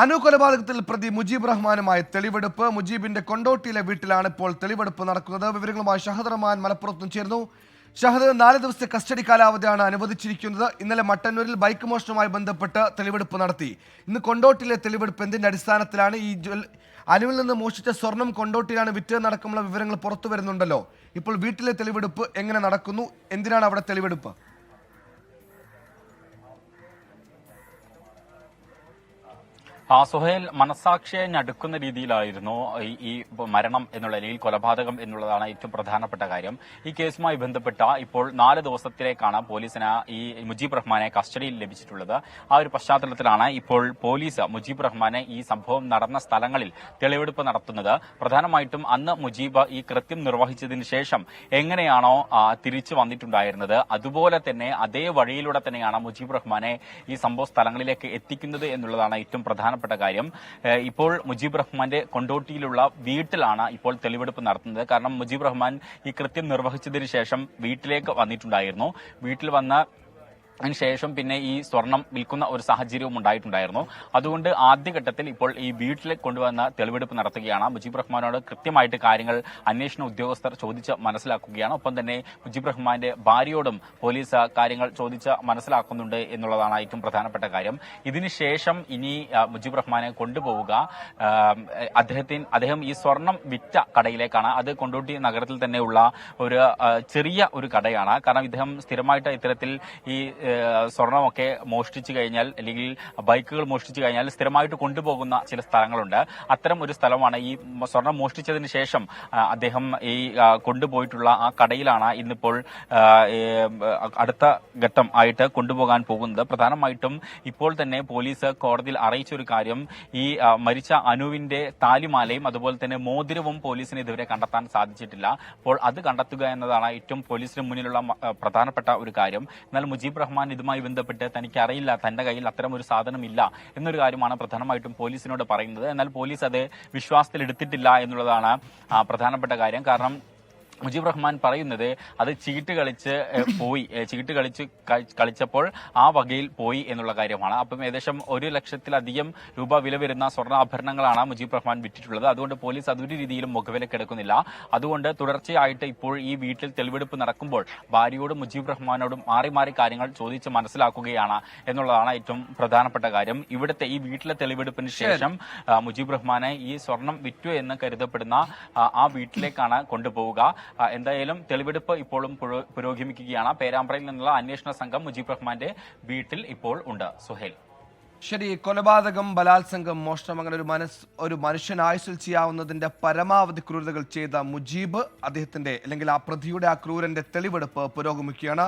അനു കൊലപാതകത്തിൽ പ്രതി മുജീബ് റഹ്മാനുമായി തെളിവെടുപ്പ്. മുജീബിന്റെ കൊണ്ടോട്ടിയിലെ വീട്ടിലാണ് ഇപ്പോൾ തെളിവെടുപ്പ് നടക്കുന്നത്. വിവരങ്ങളുമായി ഷഹദ് റഹ്മാൻ മലപ്പുറത്തും ചേർന്നു ഷഹദ് നാല് ദിവസത്തെ കസ്റ്റഡി കാലാവധിയാണ് അനുവദിച്ചിരിക്കുന്നത്. ഇന്നലെ മട്ടന്നൂരിൽ ബൈക്ക് മോഷണവുമായി ബന്ധപ്പെട്ട് തെളിവെടുപ്പ് നടത്തി. ഇന്ന് കൊണ്ടോട്ടിലെ തെളിവെടുപ്പ് എന്തിന്റെ അടിസ്ഥാനത്തിലാണ്? ഈ അനുവിൽ നിന്ന് മോഷ്ടിച്ച സ്വർണം കൊണ്ടോട്ടിയിലാണ് വിറ്റതെന്നടക്കമുള്ള വിവരങ്ങൾ പുറത്തു വരുന്നുണ്ടല്ലോ. ഇപ്പോൾ വീട്ടിലെ തെളിവെടുപ്പ് എങ്ങനെ നടക്കുന്നു? എന്തിനാണ് അവിടെ തെളിവെടുപ്പ്? ആ സുഹേൽ മനസാക്ഷിയെ ഞടുക്കുന്ന രീതിയിലായിരുന്നു ഈ മരണം എന്നുള്ള അല്ലെങ്കിൽ കൊലപാതകം എന്നുള്ളതാണ് ഏറ്റവും പ്രധാനപ്പെട്ട കാര്യം. ഈ കേസുമായി ബന്ധപ്പെട്ട ഇപ്പോൾ നാല് ദിവസത്തിലേക്കാണ് പോലീസിന് ഈ മുജീബ് റഹ്മാനെ കസ്റ്റഡിയിൽ ലഭിച്ചിട്ടുള്ളത്. ആ ഒരു പശ്ചാത്തലത്തിലാണ് ഇപ്പോൾ പോലീസ് മുജീബ് റഹ്മാനെ ഈ സംഭവം നടന്ന സ്ഥലങ്ങളിൽ തെളിവെടുപ്പ് നടത്തുന്നത്. പ്രധാനമായിട്ടും അന്ന് മുജീബ് ഈ കൃത്യം നിർവഹിച്ചതിന് ശേഷം എങ്ങനെയാണോ തിരിച്ചു വന്നിട്ടുണ്ടായിരുന്നത്. അതുപോലെ തന്നെ അതേ വഴിയിലൂടെ തന്നെയാണ് മുജീബ് റഹ്മാനെ ഈ സംഭവ സ്ഥലങ്ങളിലേക്ക് എത്തിക്കുന്നത് എന്നുള്ളതാണ് ഏറ്റവും പ്രധാനപ്പെട്ട കാര്യം. ഇപ്പോൾ മുജീബ് റഹ്മാന്റെ കൊണ്ടോട്ടിയിലുള്ള വീട്ടിലാണ് ഇപ്പോൾ തെളിവെടുപ്പ് നടത്തുന്നത്. കാരണം മുജീബ് റഹ്മാൻ ഈ കൃത്യം നിർവഹിച്ചതിന് ശേഷം വീട്ടിലേക്ക് വന്നിട്ടുണ്ടായിരുന്നു. വീട്ടിൽ വന്ന അതിനുശേഷം പിന്നെ ഈ സ്വർണം വിൽക്കുന്ന ഒരു സാഹചര്യവും ഉണ്ടായിട്ടുണ്ടായിരുന്നു. അതുകൊണ്ട് ആദ്യഘട്ടത്തിൽ ഇപ്പോൾ ഈ വീട്ടിലേക്ക് കൊണ്ടുവന്ന തെളിവെടുപ്പ് നടത്തുകയാണ്. മുജീബ് റഹ്മാനോട് കൃത്യമായിട്ട് കാര്യങ്ങൾ അന്വേഷണ ഉദ്യോഗസ്ഥർ ചോദിച്ച് മനസ്സിലാക്കുകയാണ്. ഒപ്പം തന്നെ മുജീബ് റഹ്മാന്റെ ഭാര്യയോടും പോലീസ് കാര്യങ്ങൾ ചോദിച്ച് മനസ്സിലാക്കുന്നുണ്ട് എന്നുള്ളതാണ് ഏറ്റവും പ്രധാനപ്പെട്ട കാര്യം. ഇതിനുശേഷം ഇനി മുജീബ് റഹ്മാനെ കൊണ്ടുപോവുക. അദ്ദേഹത്തിന് അദ്ദേഹം ഈ സ്വർണം വിറ്റ കടയിലേക്കാണ്. അത് കൊണ്ടോട്ടി നഗരത്തിൽ തന്നെയുള്ള ഒരു ചെറിയ ഒരു കടയാണ്. കാരണം ഇദ്ദേഹം സ്ഥിരമായിട്ട് ഇത്തരത്തിൽ ഈ സ്വർണമൊക്കെ മോഷ്ടിച്ചു കഴിഞ്ഞാൽ അല്ലെങ്കിൽ ബൈക്കുകൾ മോഷ്ടിച്ചു കഴിഞ്ഞാൽ സ്ഥിരമായിട്ട് കൊണ്ടുപോകുന്ന ചില സ്ഥലങ്ങളുണ്ട്. അത്തരം ഒരു സ്ഥലമാണ് ഈ സ്വർണം മോഷ്ടിച്ചതിന് ശേഷം അദ്ദേഹം ഈ കൊണ്ടുപോയിട്ടുള്ള ആ കടയിലാണ് ഇന്നിപ്പോൾ അടുത്ത ഘട്ടം ആയിട്ട് കൊണ്ടുപോകാൻ പോകുന്നത്. പ്രധാനമായിട്ടും ഇപ്പോൾ തന്നെ പോലീസ് കോടതിയിൽ അറിയിച്ച ഒരു കാര്യം ഈ മരിച്ച അനുവിന്റെ താലിമാലയും അതുപോലെ തന്നെ മോതിരവും പോലീസിന് ഇതുവരെ കണ്ടെത്താൻ സാധിച്ചിട്ടില്ല. അപ്പോൾ അത് കണ്ടെത്തുക എന്നതാണ് ഏറ്റവും പോലീസിന് മുന്നിലുള്ള പ്രധാനപ്പെട്ട ഒരു കാര്യം. എന്നാൽ മുജീബ് റഹ്മാൻ ഇതുമായി ബന്ധപ്പെട്ട് തനിക്ക് അറിയില്ല തന്റെ കയ്യിൽ അത്തരം ഒരു സാധനം ഇല്ല എന്നൊരു കാര്യമാണ് പ്രധാനമായിട്ടും പോലീസിനോട് പറയുന്നത്. എന്നാൽ പോലീസ് അത് വിശ്വാസത്തിൽ എടുത്തിട്ടില്ല എന്നുള്ളതാണ് പ്രധാനപ്പെട്ട കാര്യം. കാരണം മുജീബ് റഹ്മാൻ പറയുന്നത് അത് ചീട്ട് കളിച്ച് പോയി. ചീട്ട് കളിച്ച് കളിച്ചപ്പോൾ ആ വകയിൽ പോയി എന്നുള്ള കാര്യമാണ്. അപ്പം ഏകദേശം ഒരു ലക്ഷത്തിലധികം രൂപ വില വരുന്ന സ്വർണാഭരണങ്ങളാണ് മുജീബ് റഹ്മാൻ വിറ്റിട്ടുള്ളത്. അതുകൊണ്ട് പോലീസ് അതൊരു രീതിയിലും മുഖവിലക്കെടുക്കുന്നില്ല അതുകൊണ്ട് തുടർച്ചയായിട്ട് ഇപ്പോൾ ഈ വീട്ടിൽ തെളിവെടുപ്പ് നടക്കുമ്പോൾ ഭാര്യയോടും മുജീബ് റഹ്മാനോടും മാറി മാറി കാര്യങ്ങൾ ചോദിച്ച് മനസ്സിലാക്കുകയാണ് എന്നുള്ളതാണ് ഏറ്റവും പ്രധാനപ്പെട്ട കാര്യം. ഇവിടുത്തെ ഈ വീട്ടിലെ തെളിവെടുപ്പിന് ശേഷം മുജീബ് റഹ്മാനെ ഈ സ്വർണം വിറ്റു എന്ന് കരുതപ്പെടുന്ന ആ, വീട്ടിലേക്കാണ് കൊണ്ടുപോവുക. എന്തായാലും തെളിവെടുപ്പ് ഇപ്പോഴും പുരോഗമിക്കുകയാണ്. പേരാമ്പ്രയിൽ നിന്നുള്ള അന്വേഷണ സംഘം മുജീബ് റഹ്മാന്റെ വീട്ടിൽ ഇപ്പോൾ ഉണ്ട്. സുഹേൽ. ശരി കൊലപാതകം ബലാത്സംഗം മോഷണം അങ്ങനെ ഒരു മനസ് ഒരു മനുഷ്യൻ ആയുസിൽ ചെയ്യാവുന്നതിന്റെ പരമാവധി ക്രൂരതകൾ ചെയ്ത മുജീബ് അദ്ദേഹത്തിന്റെ അല്ലെങ്കിൽ ആ പ്രതിയുടെ ആ ക്രൂരന്റെ തെളിവെടുപ്പ് പുരോഗമിക്കുകയാണ്.